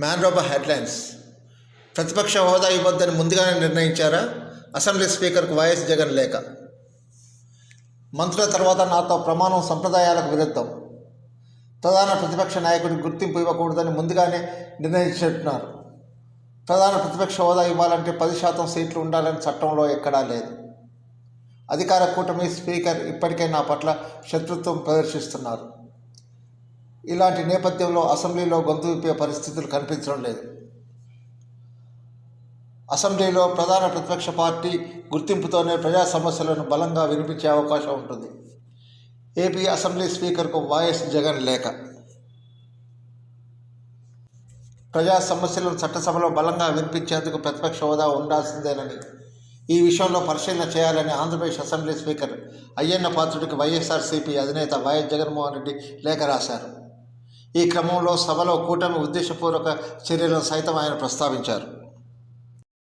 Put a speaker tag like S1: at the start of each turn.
S1: మ్యాన్రోబా headlines. ప్రతిపక్ష హోదా ఇవ్వద్దని ముందుగానే నిర్ణయించారా? అసెంబ్లీ స్పీకర్కు వైఎస్ జగన్ లేఖ. మంత్రుల తర్వాత నాతో ప్రమాణం సంప్రదాయాలకు విరుద్ధం. ప్రధాన ప్రతిపక్ష నాయకుడికి గుర్తింపు ఇవ్వకూడదని ముందుగానే నిర్ణయించుకుంటున్నారు ప్రధాన ప్రతిపక్ష హోదా ఇవ్వాలంటే పది శాతం సీట్లు ఉండాలని చట్టంలో ఎక్కడా లేదు. అధికార కూటమి స్పీకర్ ఇప్పటికే నా పట్ల శత్రుత్వం ప్రదర్శిస్తున్నారు. ఇలాంటి నేపథ్యంలో అసెంబ్లీలో గొంతు విప్పే పరిస్థితులు కనిపించడం లేదు. అసెంబ్లీలో ప్రధాన ప్రతిపక్ష పార్టీ గుర్తింపుతోనే ప్రజా సమస్యలను బలంగా వినిపించే అవకాశం ఉంటుంది. ఏపీ అసెంబ్లీ స్పీకర్కు వైఎస్ జగన్ లేఖ. ప్రజా సమస్యలను చట్టసభలో బలంగా వినిపించేందుకు ప్రతిపక్ష హోదా ఉండాల్సిందేనని ఈ విషయంలో పరిశీలన చేయాలని ఆంధ్రప్రదేశ్ అసెంబ్లీ స్పీకర్ అయ్యన్న పాత్రుడికి వైఎస్ఆర్సీపీ అధినేత వైఎస్ జగన్మోహన్ రెడ్డి లేఖ రాశారు. ఈ క్రమంలో సభలో కూటమి ఉద్దేశపూర్వక చర్యలను సైతం ఆయన ప్రస్తావించారు.